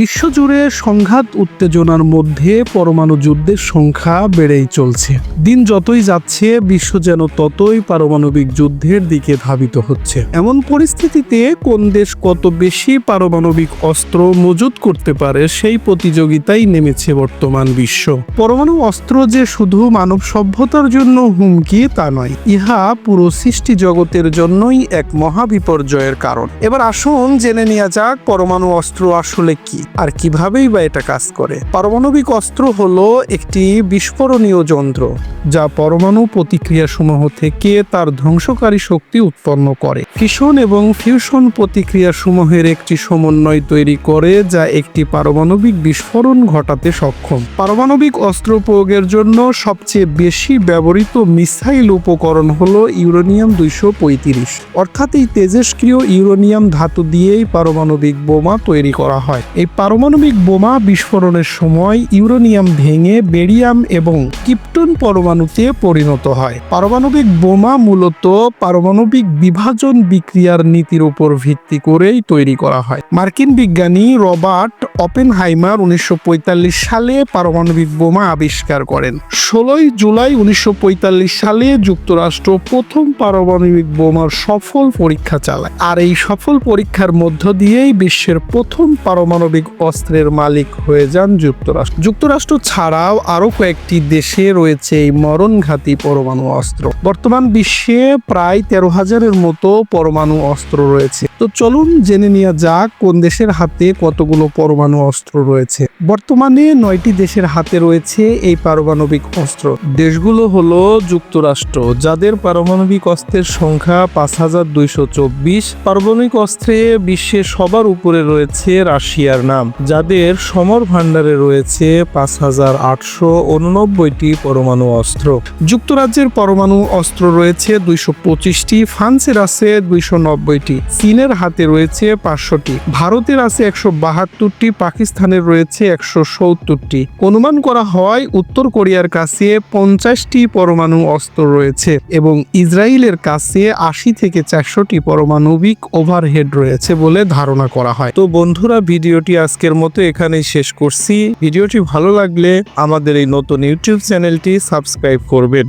বিশ্বজুড়ে সংঘাত উত্তেজনার মধ্যে পরমাণু যুদ্ধের সংখ্যা বেড়েই চলছে। দিন যতই যাচ্ছে, বিশ্ব যেন ততই পারমাণবিক যুদ্ধের দিকে ধাবিত হচ্ছে। এমন পরিস্থিতিতে কোন দেশ কত বেশি পারমাণবিক অস্ত্র মজুত করতে পারে, সেই প্রতিযোগিতাই নেমেছে বর্তমান বিশ্ব। পরমাণু অস্ত্র যে শুধু মানব সভ্যতার জন্য হুমকি, তা নয়, ইহা পুরো সৃষ্টি জগতের জন্যই এক মহাবিপর্যয়ের কারণ। এবার আসুন জেনে নেওয়া যাক পরমাণু অস্ত্র আসলে কি। আর কিভাবেই বা এটা কাজ করে। পারমাণবিক অস্ত্র হলো একটি বিস্ফোরণীয় যন্ত্র, যা পরমাণু প্রতিক্রিয়া সমূহ থেকে তার ধ্বংসকারী শক্তি উৎপন্ন করে। ফিশন এবং ফিউশন প্রতিক্রিয়া সমূহের একটি সমন্বয় তৈরি করে, যা একটি পারমাণবিক বিস্ফোরণ ঘটাতে সক্ষম। পারমাণবিক অস্ত্র প্রয়োগের জন্য সবচেয়ে বেশি ব্যবহৃত মিসাইল উপকরণ হলো ইউরেনিয়াম দুইশো পঁয়ত্রিশ। অর্থাৎ এই তেজস্ক্রিয় ইউরেনিয়াম ধাতু দিয়েই পারমাণবিক বোমা তৈরি করা হয়। এই পারমাণবিক বোমা বিস্ফোরণের সময় ইউরেনিয়াম ভেঙে বেরিয়াম এবং কিপ্টন পরমাণুতে পরিণত হয়। পারমাণবিক বোমা মূলত পারমাণবিক বিভাজন বিক্রিয়ার নীতির উপর ভিত্তি করেই তৈরি করা হয়। মার্কিন বিজ্ঞানী রবার্ট অপেনহাইমার উনিশশো সালে পারমাণবিক বোমা আবিষ্কার করেন। ষোলোই জুলাই উনিশশো পঁয়তাল্লিশ সালে যুক্তরাষ্ট্র প্রথম পারমাণবিক বোমার সফল পরীক্ষা চালায়। আর এই সফল পরীক্ষার মধ্য দিয়েই বিশ্বের প্রথম পারমাণবিক অস্ত্রের মালিক হয়ে যান যুক্তরাষ্ট্র। যুক্তরাষ্ট্র ছাড়াও আরও কয়েকটি দেশে রয়েছে এই মরণঘাতী পরমাণু অস্ত্র। বর্তমান বিশ্বে প্রায় তেরো হাজারের মতো পরমাণু অস্ত্র রয়েছে। তো চলুন জেনে নেওয়া যাক কোন দেশের হাতে কতগুলো পরমাণু অস্ত্র রয়েছে। বর্তমানে নয়টি দেশের হাতে রয়েছে এই পারমাণবিক অস্ত্র। দেশগুলো হলো যুক্তরাষ্ট্র, যাদের পারমাণবিক অস্ত্রের সংখ্যা পাঁচ হাজার দুইশো চব্বিশ। পারমাণবিক অস্ত্রে বিশ্বের সবার উপরে রয়েছে রাশিয়ার নাম, যাদের সমর ভাণ্ডারে রয়েছে পাঁচ হাজার আটশো উননব্বইটি পরমাণু অস্ত্র। যুক্তরাজ্যের পরমাণু অস্ত্র রয়েছে দুইশো পঁচিশটি, ফ্রান্সের আছে দুইশো নব্বইটি, চীনের হাতে রয়েছে পাঁচশোটি, ভারতের আছে একশো বাহাত্তরটি, পাকিস্তানের রয়েছে একশো সত্তরটি। অনুমান করা হয় উত্তর কোরিয়ার কাছে পঞ্চাশটি পরমাণু অস্ত্র রয়েছে এবং ইসরায়েলের কাছে আশি থেকে চারশোটি পারমাণবিক ওভারহেড রয়েছে বলে ধারণা করা হয়। তো বন্ধুরা, ভিডিওটি আজকের মতো এখানেই শেষ করছি। ভিডিওটি ভালো লাগলে আমাদের এই নতুন ইউটিউব চ্যানেলটি সাবস্ক্রাইব করবেন।